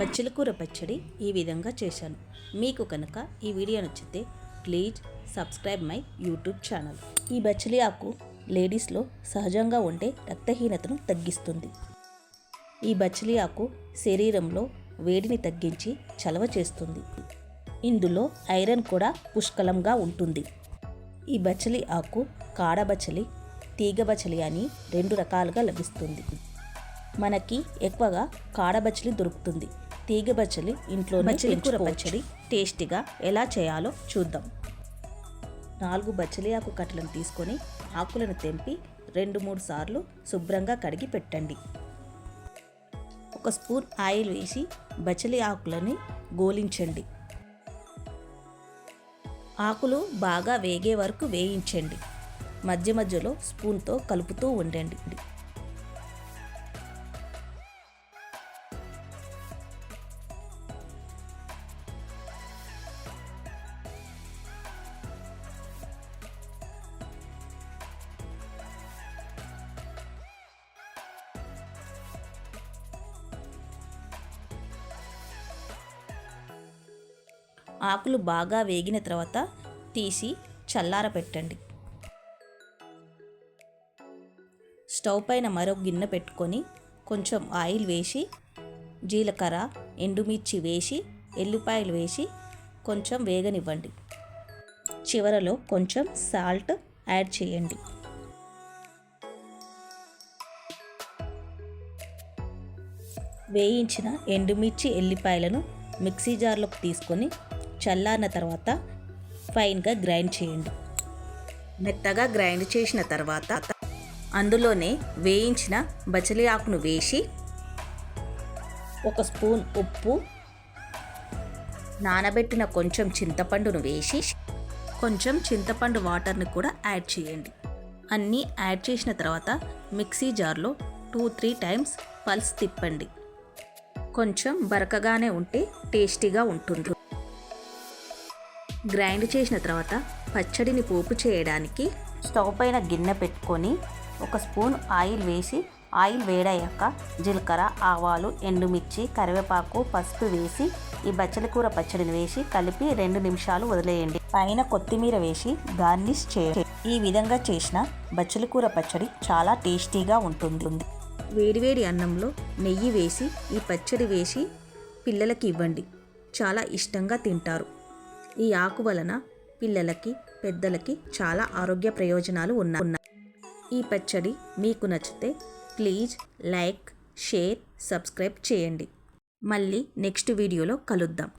బచ్చల కూర పచ్చడి ఈ విధంగా చేశాను. మీకు కనుక ఈ వీడియో నచ్చితే please subscribe my YouTube channel. ఈ బచ్చలి ఆకు లేడీస్లో సహజంగా ఉండే రక్తహీనతను తగ్గిస్తుంది. ఈ బచ్చలి ఆకు శరీరంలో వేడిని తగ్గించి చలవ చేస్తుంది. ఇందులో ఐరన్ కూడా పుష్కలంగా ఉంటుంది. ఈ బచ్చలి ఆకు కాడబచ్చలి తీగబచ్చలి అని రెండు రకాలుగా లభిస్తుంది. మనకి ఎక్కువగా కాడబచ్చలి దొరుకుతుంది. తీగ బచ్చలి ఇంట్లో బచ్చలి కూర పచ్చడి టేస్టీగా ఎలా చేయాలో చూద్దాం. నాలుగు బచ్చలి ఆకు కట్టలను తీసుకొని ఆకులను తెంపి రెండు మూడు సార్లు శుభ్రంగా కడిగి పెట్టండి. ఒక స్పూన్ ఆయిల్ వేసి బచ్చలి ఆకులని గోలించండి. ఆకులు బాగా వేగే వరకు వేయించండి. మధ్య మధ్యలో స్పూన్తో కలుపుతూ ఉండండి. ఆకులు బాగా వేగిన తర్వాత తీసి చల్లారపెట్టండి. స్టవ్ పైన మరో గిన్నె పెట్టుకొని కొంచెం ఆయిల్ వేసి జీలకర్ర ఎండుమిర్చి వేసి ఎల్లిపాయలు వేసి కొంచెం వేగనివ్వండి. చివరలో కొంచెం సాల్ట్ యాడ్ చేయండి. వేయించిన ఎండుమిర్చి ఎల్లిపాయలను మిక్సీ జార్లోకి తీసుకొని చల్లారిన తర్వాత ఫైన్గా గ్రైండ్ చేయండి. మెత్తగా గ్రైండ్ చేసిన తర్వాత అందులోనే వేయించిన బచలి ఆకును వేసి ఒక స్పూన్ ఉప్పు నానబెట్టిన కొంచెం చింతపండును వేసి కొంచెం చింతపండు వాటర్ని కూడా యాడ్ చేయండి. అన్నీ యాడ్ చేసిన తర్వాత మిక్సీ జార్లో టూ త్రీ టైమ్స్ పల్స్ తిప్పండి. కొంచెం బరకగానే ఉంటే టేస్టీగా ఉంటుంది. గ్రైండ్ చేసిన తర్వాత పచ్చడిని పోపు చేయడానికి స్టవ్ పైన గిన్నె పెట్టుకొని ఒక స్పూన్ ఆయిల్ వేసి ఆయిల్ వేడయ్యాక జీలకర్ర ఆవాలు ఎండుమిర్చి కరివేపాకు పసుపు వేసి ఈ బచ్చల కూర పచ్చడిని వేసి కలిపి రెండు నిమిషాలు వదిలేయండి. పైన కొత్తిమీర వేసి గార్నిష్ చేయండి ఈ విధంగా చేసిన బచ్చల కూర పచ్చడి చాలా టేస్టీగా ఉంటుంది. వేడివేడి అన్నంలో నెయ్యి వేసి ఈ పచ్చడి వేసి పిల్లలకి ఇవ్వండి. చాలా ఇష్టంగా తింటారు. ఈ ఆకు వలన పిల్లలకి పెద్దలకి చాలా ఆరోగ్య ప్రయోజనాలు ఉన్నాయి. ఈ పచ్చడి మీకు నచ్చితే ప్లీజ్ లైక్ షేర్ సబ్స్క్రైబ్ చేయండి. మళ్ళీ నెక్స్ట్ వీడియోలో కలుద్దాం.